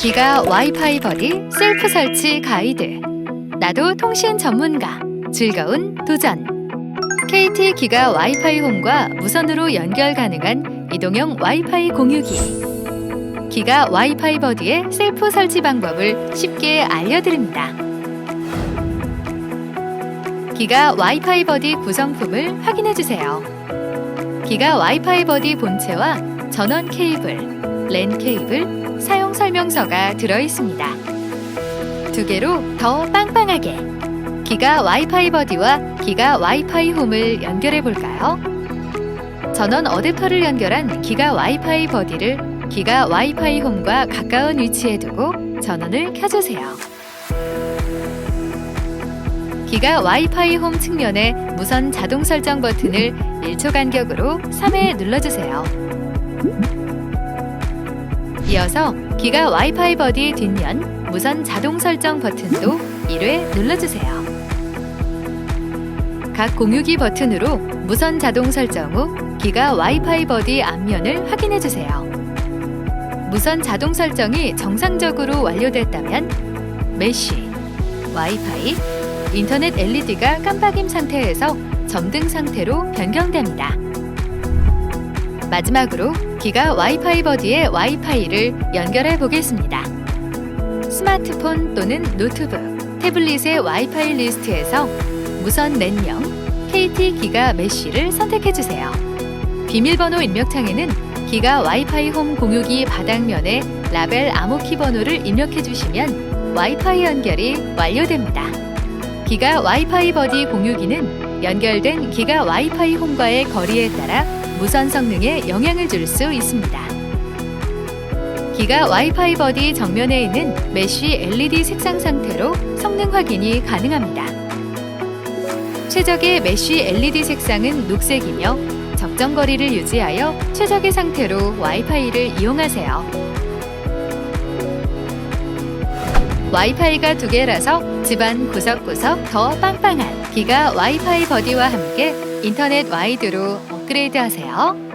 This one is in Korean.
기가 와이파이 버디 셀프 설치 가이드. 나도 통신 전문가. 즐거운 도전. KT 기가 와이파이 홈과 무선으로 연결 가능한 이동형 와이파이 공유기. 기가 와이파이 버디의 셀프 설치 방법을 쉽게 알려드립니다. 기가 와이파이 버디 구성품을 확인해 주세요. 기가 와이파이 버디 본체와 전원 케이블, 랜 케이블, 사용 설명서가 들어 있습니다. 두 개로 더 빵빵하게 기가 와이파이 버디와 기가 와이파이 홈을 연결해 볼까요? 전원 어댑터를 연결한 기가 와이파이 버디를 기가 와이파이 홈과 가까운 위치에 두고 전원을 켜주세요. 기가 와이파이 홈 측면에 무선 자동 설정 버튼을 1초 간격으로 3회 눌러주세요. 이어서 기가 와이파이 버디 뒷면 무선 자동 설정 버튼도 1회 눌러주세요. 각 공유기 버튼으로 무선 자동 설정 후 기가 와이파이 버디 앞면을 확인해 주세요. 무선 자동 설정이 정상적으로 완료됐다면 메쉬, 와이파이, 인터넷 LED가 깜빡임 상태에서 점등 상태로 변경됩니다. 마지막으로 기가 와이파이 버디의 와이파이를 연결해 보겠습니다. 스마트폰 또는 노트북, 태블릿의 와이파이 리스트에서 무선 랜형 KT 기가 메쉬를 선택해 주세요. 비밀번호 입력창에는 기가 와이파이 홈 공유기 바닥면에 라벨 암호키 번호를 입력해 주시면 와이파이 연결이 완료됩니다. 기가 와이파이 버디 공유기는 연결된 기가 와이파이 홈과의 거리에 따라 무선 성능에 영향을 줄 수 있습니다. 기가 와이파이 버디 정면에 있는 메쉬 LED 색상 상태로 성능 확인이 가능합니다. 최적의 메쉬 LED 색상은 녹색이며 적정 거리를 유지하여 최적의 상태로 와이파이를 이용하세요. 와이파이가 두 개라서 집안 구석구석 더 빵빵한 기가 와이파이 버디와 함께 인터넷 와이드로 업그레이드 하세요.